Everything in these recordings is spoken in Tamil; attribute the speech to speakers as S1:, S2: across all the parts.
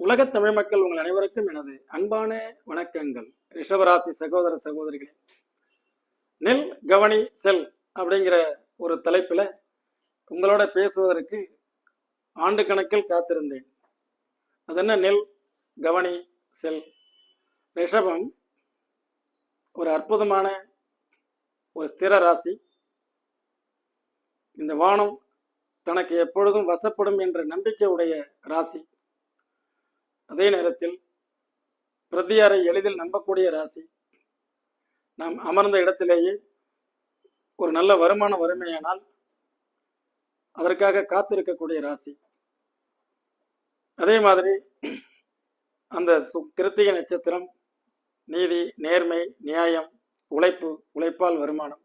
S1: உலகத் தமிழ் மக்கள் உங்கள் அனைவருக்கும் எனது அன்பான வணக்கங்கள். ரிஷபராசி சகோதர சகோதரிகளே நெல் கவனி செல் அப்படிங்கிற ஒரு தலைப்பில் உங்களோட பேசுவதற்கு ஆண்டு கணக்கில் காத்திருந்தேன். அது என்ன? நெல் கவனி செல். ரிஷபம் ஒரு அற்புதமான ஒரு ஸ்திர ராசி. இந்த வானம் தனக்கு எப்பொழுதும் வசப்படும் என்ற நம்பிக்கை உடைய ராசி. அதே நேரத்தில் பிரதியாரை எளிதில் நம்பக்கூடிய ராசி. நாம் அமர்ந்த இடத்திலேயே ஒரு நல்ல வருமானம் வறுமையானால் அதற்காக காத்திருக்கக்கூடிய ராசி. அதே மாதிரி அந்த சு கிருத்திகை நட்சத்திரம் நீதி நேர்மை நியாயம் உழைப்பு உழைப்பால் வருமானம்.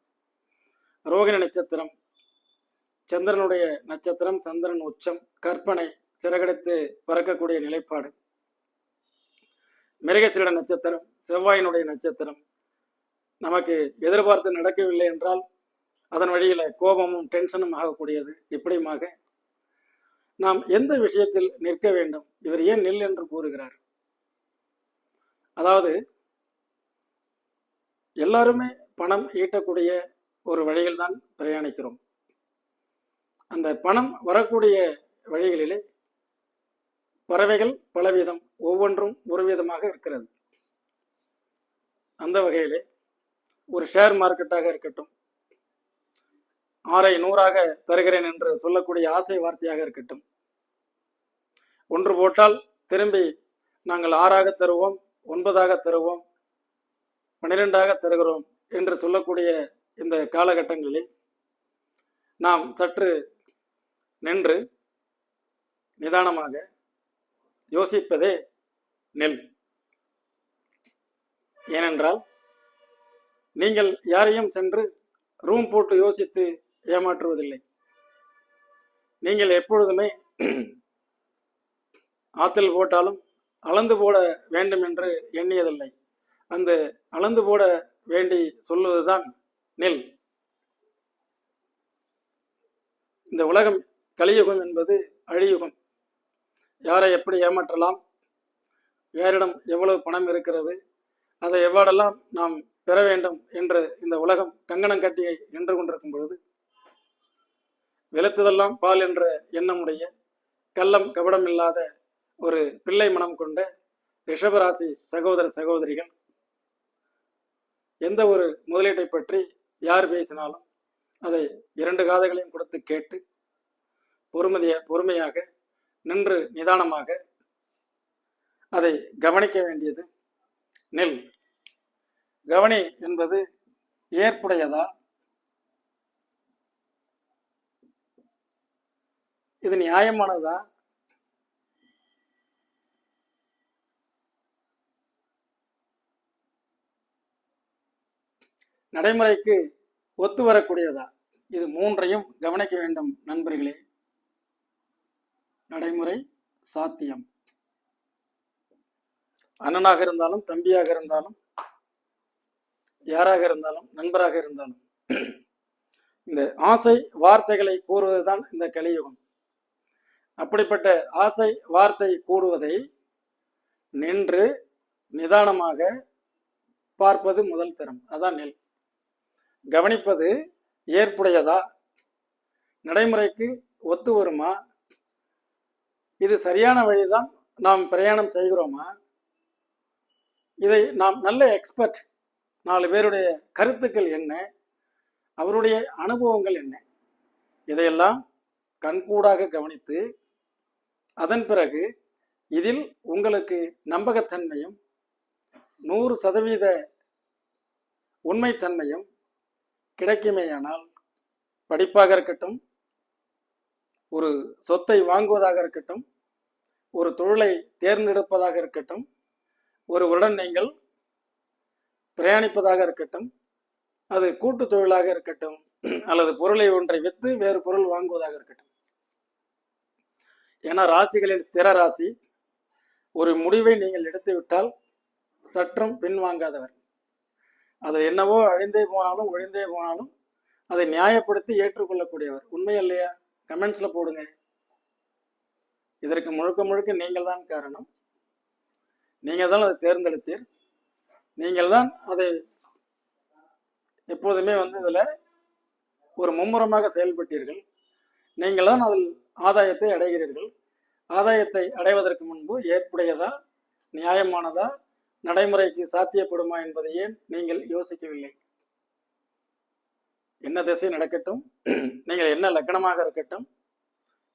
S1: ரோகிணி நட்சத்திரம் சந்திரனுடைய நட்சத்திரம் சந்திரன் உச்சம் கற்பனை சிறகடித்து பறக்கக்கூடிய நிலைப்பாடு. மிருகசீட நட்சத்திரம் செவ்வாயினுடைய நட்சத்திரம். நமக்கு எதிர்பார்த்து நடக்கவில்லை என்றால் அதன் வழியில் கோபமும் டென்ஷனும் ஆகக்கூடியது. இப்படியுமாக நாம் எந்த விஷயத்தில் நிற்க வேண்டும்? இவர் ஏன் நில் என்று கூறுகிறார்? அதாவது எல்லாருமே பணம் ஈட்டக்கூடிய ஒரு வழியில் தான் பிரயாணிக்கிறோம். அந்த பணம் வரக்கூடிய வழிகளிலே பறவைகள் பலவிதம் ஒவ்வொன்றும் ஒரு விதமாக இருக்கிறது. அந்த வகையிலே ஒரு ஷேர் மார்க்கெட்டாக இருக்கட்டும் ஆறை நூறாக தருகிறேன் என்று சொல்லக்கூடிய ஆசை வார்த்தையாக இருக்கட்டும் ஒன்று போட்டால் திரும்பி நாங்கள் ஆறாக தருவோம் ஒன்பதாக தருவோம் பன்னிரெண்டாக தருகிறோம் என்று சொல்லக்கூடிய இந்த காலகட்டங்களில் நாம் சற்று நின்று நிதானமாக யோசிப்பதே நெல். ஏனென்றால் நீங்கள் யாரையும் சென்று ரூம் போட்டு யோசித்து ஏமாற்றுவதில்லை. நீங்கள் எப்பொழுதுமே ஆத்தில் போட்டாலும் அளந்து போட வேண்டும் என்று எண்ணியதில்லை. அந்த அளந்து போட வேண்டி சொல்லுவதுதான் நெல். இந்த உலகம் கலியுகம் என்பது அழியுகம். யாரை எப்படி ஏமாற்றலாம்? யாரிடம் எவ்வளவு பணம் இருக்கிறது? அதை எவ்வாறெல்லாம் நாம் பெற வேண்டும் என்று இந்த உலகம் கங்கணம் கட்டியை நின்று கொண்டிருக்கும் பொழுது? வெளுத்ததெல்லாம் பால் என்ற எண்ணமுடைய கள்ளம் கபடம் இல்லாத ஒரு பிள்ளை மனம் கொண்ட ரிஷபராசி சகோதர சகோதரிகள் எந்த ஒரு முதலீட்டை பற்றி யார் பேசினாலும் அதை இரண்டு காதைகளையும் கொடுத்து கேட்டு பொறுமதிய பொறுமையாக நின்று நிதானமாக அதை கவனிக்க வேண்டியது நெல். கவனி என்பது ஏற்புடையதா? இது நியாயமானதா? நடைமுறைக்கு ஒத்து வரக்கூடியதா? இது மூன்றையும் கவனிக்க வேண்டும் நண்பர்களே. நடைமுறை சாத்தியம். அண்ணனாக இருந்தாலும் தம்பியாக இருந்தாலும் யாராக இருந்தாலும் நண்பராக இருந்தாலும் இந்த ஆசை வார்த்தைகளை கூறுவதுதான் இந்த கலியுகம். அப்படிப்பட்ட ஆசை வார்த்தை கூடுவதை நின்று நிதானமாக பார்ப்பது முதல் திறம் அதான் நெல். கவனிப்பது ஏற்புடையதா? நடைமுறைக்கு ஒத்து வருமா? இது சரியான வழிதான் நாம் பிரயாணம் செய்கிறோமா? இதை நாம் நல்ல எக்ஸ்பர்ட் நாலு பேருடைய கருத்துக்கள் என்ன? அவருடைய அனுபவங்கள் என்ன? இதையெல்லாம் கண்கூடாக கவனித்து அதன் பிறகு இதில் உங்களுக்கு நம்பகத்தன்மையும் நூறு சதவீத உண்மைத்தன்மையும் கிடைக்குமேயானால் படிப்பாக இருக்கட்டும் ஒரு சொத்தை வாங்குவதாக இருக்கட்டும் ஒரு தொழிலை தேர்ந்தெடுப்பதாக இருக்கட்டும் ஒரு உடன் நீங்கள் பிரயாணிப்பதாக இருக்கட்டும் அது கூட்டு தொழிலாக இருக்கட்டும் அல்லது பொருளை ஒன்றை விற்று வேறு பொருள் வாங்குவதாக இருக்கட்டும். ஏன்னா ராசிகளின் ஸ்திர ராசி ஒரு முடிவை நீங்கள் எடுத்துவிட்டால் சற்றும் பின்வாங்காதவர். அது என்னவோ அழிந்தே போனாலும் ஒழிந்தே போனாலும் அதை நியாயப்படுத்தி ஏற்றுக்கொள்ளக்கூடியவர். உண்மை இல்லையா கமெண்ட்ஸில் போடுங்க. இதற்கு முழுக்க முழுக்க நீங்கள் தான் காரணம். நீங்கள் தான் அதை தேர்ந்தெடுத்தீர். நீங்கள் தான் அதை எப்போதுமே வந்து இதில் ஒரு மும்முரமாக செயல்பட்டீர்கள். நீங்கள் தான் அதில் ஆதாயத்தை அடைகிறீர்கள். ஆதாயத்தை அடைவதற்கு முன்பு ஏற்புடையதா நியாயமானதா நடைமுறைக்கு சாத்தியப்படுமா என்பதை ஏன் நீங்கள் யோசிக்கவில்லை? என்ன திசை நடக்கட்டும்? நீங்கள் என்ன லக்கணமாக இருக்கட்டும்?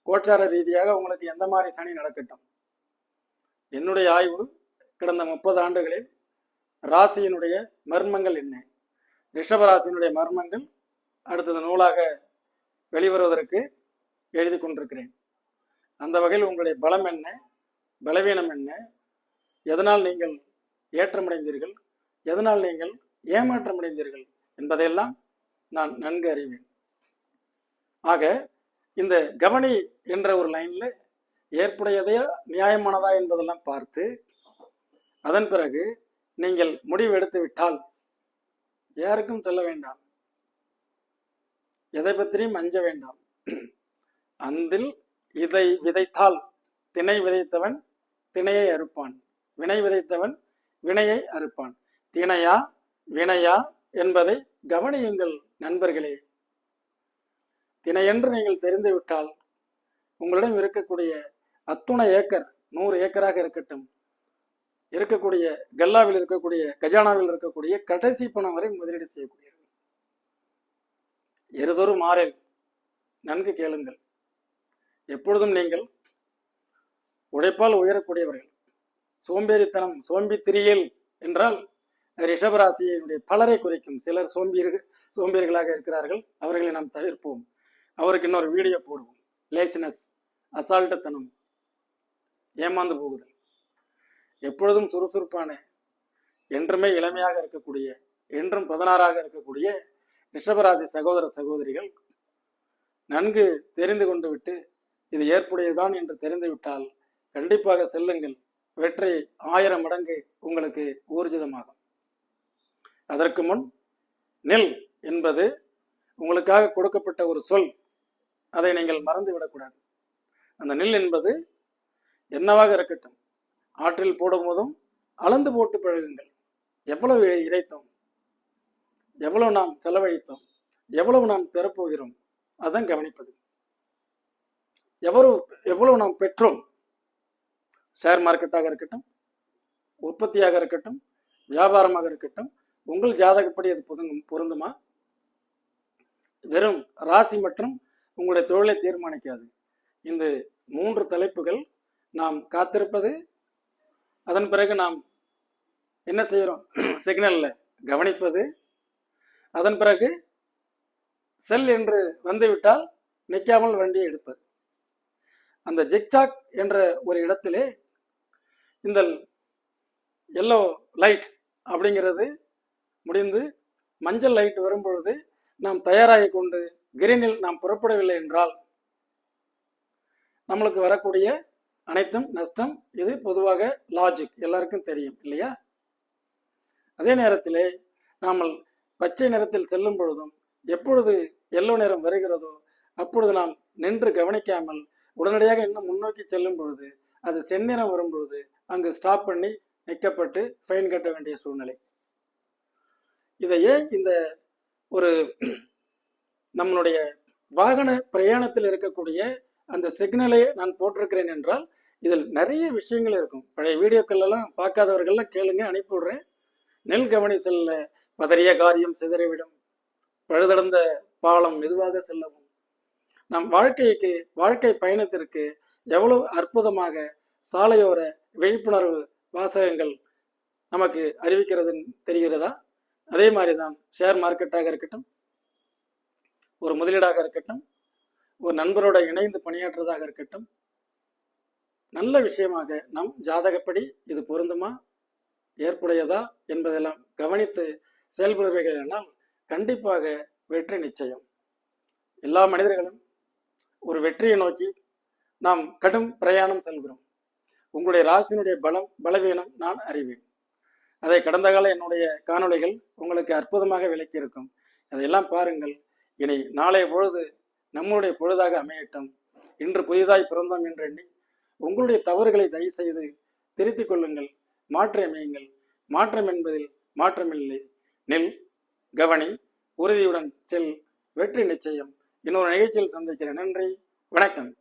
S1: கோச்சார ரீதியாக உங்களுக்கு எந்த மாதிரி சனி நடக்கட்டும்? என்னுடைய ஆய்வு கடந்த முப்பது ஆண்டுகளில் ராசியினுடைய மர்மங்கள் என்ன? ரிஷப ராசியினுடைய மர்மங்கள் அடுத்தது நூலாக வெளிவருவதற்கு எழுதி கொண்டிருக்கிறேன். அந்த வகையில் உங்களுடைய பலம் என்ன? பலவீனம் என்ன? எதனால் நீங்கள் ஏற்றமடைந்தீர்கள்? எதனால் நீங்கள் ஏமாற்றமடைந்தீர்கள்? என்பதையெல்லாம் நான் நன்கு அறிவேன். ஆக இந்த கவனி என்ற ஒரு லைன்ல ஏற்புடையதையா நியாயமானதா என்பதெல்லாம் பார்த்து அதன் பிறகு நீங்கள் முடிவு எடுத்து விட்டால் யாருக்கும் சொல்ல வேண்டாம். எதை பற்றியும் அஞ்ச வேண்டாம். அந்தில் இதை விதைத்தால் திணை விதைத்தவன் திணையை அறுப்பான். வினை விதைத்தவன் வினையை அறுப்பான். திணையா வினையா என்பதை கவனியுங்கள். நண்பர்களே தினையன்று நீங்கள் தெரிந்துவிட்டால் உங்களிடம் இருக்கக்கூடிய அத்துணை ஏக்கர் நூறு ஏக்கராக இருக்கட்டும் இருக்கக்கூடிய கல்லாவில் இருக்கக்கூடிய கஜானாவில் இருக்கக்கூடிய கடைசி பணம் வரை முதலீடு செய்யக்கூடியவர்கள். எருதொரு மாறல் நன்கு கேளுங்கள். எப்பொழுதும் நீங்கள் உழைப்பால் உயரக்கூடியவர்கள். சோம்பேறித்தனம் சோம்பித்திரியல் என்றால் ரிஷபராசியினுடைய பலரை குறிக்கும் சிலர் சோம்பியர்கள் சோம்பியர்களாக இருக்கிறார்கள். அவர்களை நாம் தவிர்ப்போம். அவருக்கு இன்னொரு வீடியோ போடுவோம். லேசினஸ் அசால்ட்டுத்தனம் ஏமாந்து போகுதல். எப்பொழுதும் சுறுசுறுப்பான என்றுமே இளமையாக இருக்கக்கூடிய என்றும் பதினாறாக இருக்கக்கூடிய ரிஷபராசி சகோதர சகோதரிகள் நன்கு தெரிந்து கொண்டு விட்டு இது ஏற்புடையதுதான் என்று தெரிந்துவிட்டால் கண்டிப்பாக செல்லுங்கள். வெற்றி ஆயிரம் மடங்கு உங்களுக்கு ஊர்ஜிதமாகும். அதற்கு முன் நெல் என்பது உங்களுக்காக கொடுக்கப்பட்ட ஒரு சொல். அதை நீங்கள் மறந்து விடக்கூடாது அந்த நெல் என்பது என்னவாக இருக்கட்டும். ஆற்றில் போடும்போதும் அளந்து போட்டு பழகுங்கள். எவ்வளவு இறைத்தோம்? எவ்வளவு நாம் செலவழித்தோம்? எவ்வளவு நாம் பெறப்போகிறோம்? அதான் கவனிப்பது. எவ்வளவு எவ்வளவு நாம் பெற்றோம்? ஷேர் மார்க்கெட்டாக இருக்கட்டும் உற்பத்தியாக இருக்கட்டும் வியாபாரமாக இருக்கட்டும் உங்கள் ஜாதகப்படி அது புதுங்கும் பொருந்துமா? வெறும் ராசி மற்றும் உங்களுடைய தொழிலை தீர்மானிக்காது. இந்த மூன்று தலைப்புகள் நாம் காத்திருப்பது. அதன் பிறகு நாம் என்ன செய்கிறோம்? சிக்னலில் கவனிப்பது. அதன் பிறகு செல் என்று வந்துவிட்டால் நிற்காமல் வண்டியை எடுப்பது. அந்த ஜிக்சாக் என்ற ஒரு இடத்திலே இந்த எல்லோ லைட் அப்படிங்கிறது முடிந்து மஞ்சள் லைட் வரும்பொழுது நாம் தயாராகி கொண்டு கிரீனில் நாம் புறப்படவில்லை என்றால் நம்மளுக்கு வரக்கூடிய அனைத்தும் நஷ்டம். இது பொதுவாக லாஜிக் எல்லாருக்கும் தெரியும் இல்லையா? அதே நேரத்திலே நாம் பச்சை நிறத்தில் செல்லும் பொழுதும் எப்பொழுது எல்லோ நிறம் வருகிறதோ அப்பொழுது நாம் நின்று கவனிக்காமல் உடனடியாக இன்னும் முன்னோக்கி செல்லும் பொழுது அது செந்நிறம் வரும் பொழுது அங்கு ஸ்டாப் பண்ணி நிற்கப்பட்டு ஃபைன் கட்ட வேண்டிய சூழ்நிலை. இதை ஏன் இந்த ஒரு நம்மளுடைய வாகன பிரயாணத்தில் இருக்கக்கூடிய அந்த சிக்னலை நான் போட்டிருக்கிறேன் என்றால் இதில் நிறைய விஷயங்கள் இருக்கும். பழைய வீடியோக்கள்லாம் பார்க்காதவர்கள்லாம் கேளுங்க அனுப்பிவிடுறேன். நெல் கவனி செல்ல பதறிய காரியம் சிதறிவிடும். பழுதடந்த பாலம் மெதுவாக செல்லவும். நம் வாழ்க்கைக்கு வாழ்க்கை பயணத்திற்கு எவ்வளவு அற்புதமாக சாலையோர விழிப்புணர்வு வாசகங்கள் நமக்கு அறிவிக்கிறதுன்னு தெரிகிறதா? அதே மாதிரி தான் ஷேர் மார்க்கெட்டாக இருக்கட்டும் ஒரு முதலீடாக இருக்கட்டும் ஒரு நண்பரோட இணைந்து பணியாற்றுவதாக இருக்கட்டும் நல்ல விஷயமாக நம் ஜாதகப்படி இது பொருந்துமா ஏற்புடையதா என்பதெல்லாம் கவனித்து செயல்படுவீர்கள் எல்லாம் கண்டிப்பாக வெற்றி நிச்சயம். எல்லா மனிதர்களும் ஒரு வெற்றியை நோக்கி நாம் கடும் பிரயாணம் செல்கிறோம். உங்களுடைய ராசியினுடைய பலம் பலவீனம் நான் அறிவேன். அதை கடந்த கால என்னுடைய காணொளிகள் உங்களுக்கு அற்புதமாக விளக்கியிருக்கும். அதையெல்லாம் பாருங்கள். இனி நாளைய பொழுது நம்மளுடைய பொழுதாக அமையட்டும். இன்று புதிதாய் பிறந்தோம் என்று எண்ணி உங்களுடைய தவறுகளை தயவு செய்து திருத்திக் கொள்ளுங்கள். மாற்றியமையுங்கள் மாற்றம் என்பதில் மாற்றமில்லை. நெல் கவனி உறுதியுடன் செல். வெற்றி நிச்சயம். இன்னொரு நிகழ்ச்சியில் சந்திக்கிறேன். நன்றி. வணக்கம்.